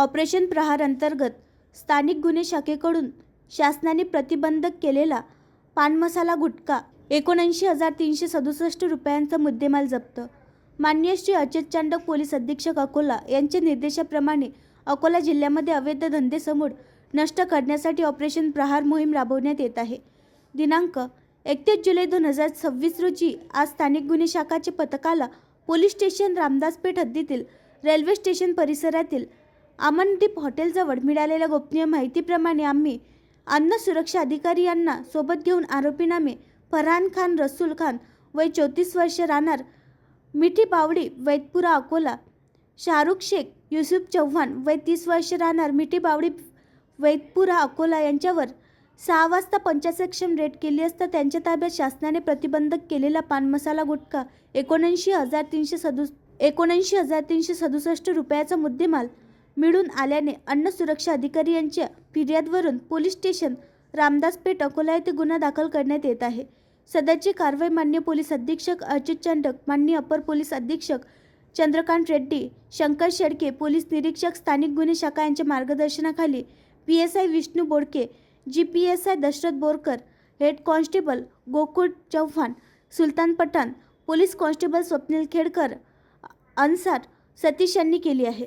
Operation प्रहार अंतर्गत स्थानिक गुन्हे शाखेकडून शासनाने प्रतिबंधक केलेला पानमसाला गुटखा एकोणऐंशी हजार तीनशे सदुसष्ट रुपयांचा मुद्देमाल जप्त. मान्य श्री अचित चांडक पोलीस अधीक्षक अकोला यांच्या निर्देशाप्रमाणे अकोला जिल्ह्यामध्ये अवैध धंदे समूळ नष्ट करण्यासाठी ऑपरेशन प्रहार मोहीम राबवण्यात येत आहे. दिनांक एकतीस जुलै दोन हजार सव्वीस रोजी आज स्थानिक गुन्हे शाखाच्या पथकाला पोलीस स्टेशन रामदासपेठ हद्दीतील रेल्वे स्टेशन परिसरातील अमनदीप हॉटेलजवळ मिळालेल्या गोपनीय माहितीप्रमाणे आम्ही अन्न सुरक्षा अधिकारी यांना सोबत घेऊन आरोपीनामे फरहान खान रसूल खान वय चौतीस वर्ष राहणार मिठी बावडी वैदपुरा अकोला शाहरुख शेख युसुफ चव्हाण वय तीस वर्ष राहणार मिठी बावडी वैदपुरा अकोला यांच्यावर सहा वाजता पंचासक्षम रेड केली असता त्यांच्या ताब्यात शासनाने प्रतिबंधक केलेला पान मसाला गुटखा एकोणऐंशी हजार तीनशे सदुस एकोणऐंशी हजार तीनशे सदुसष्ट रुपयाचा मुद्देमाल मिळून आल्याने अन्न सुरक्षा अधिकारी यांच्या फिर्यादवरून पोलीस स्टेशन रामदासपेठ अकोला येथे गुन्हा दाखल करण्यात येत आहे. सध्याची कारवाई मान्य पोलीस अधीक्षक अच्युत चंडक मान्य अपर पोलीस अधीक्षक चंद्रकांत रेड्डी शंकर शेडके पोलीस निरीक्षक स्थानिक गुन्हे शाखा यांच्या मार्गदर्शनाखाली P S I Vishnu Bodke ji P S I Dashrath Borkar head constable Gokul Chauhan Sultan Pathan police constable Swapnil Khedkar Ansar Satish यांनी केली आहे.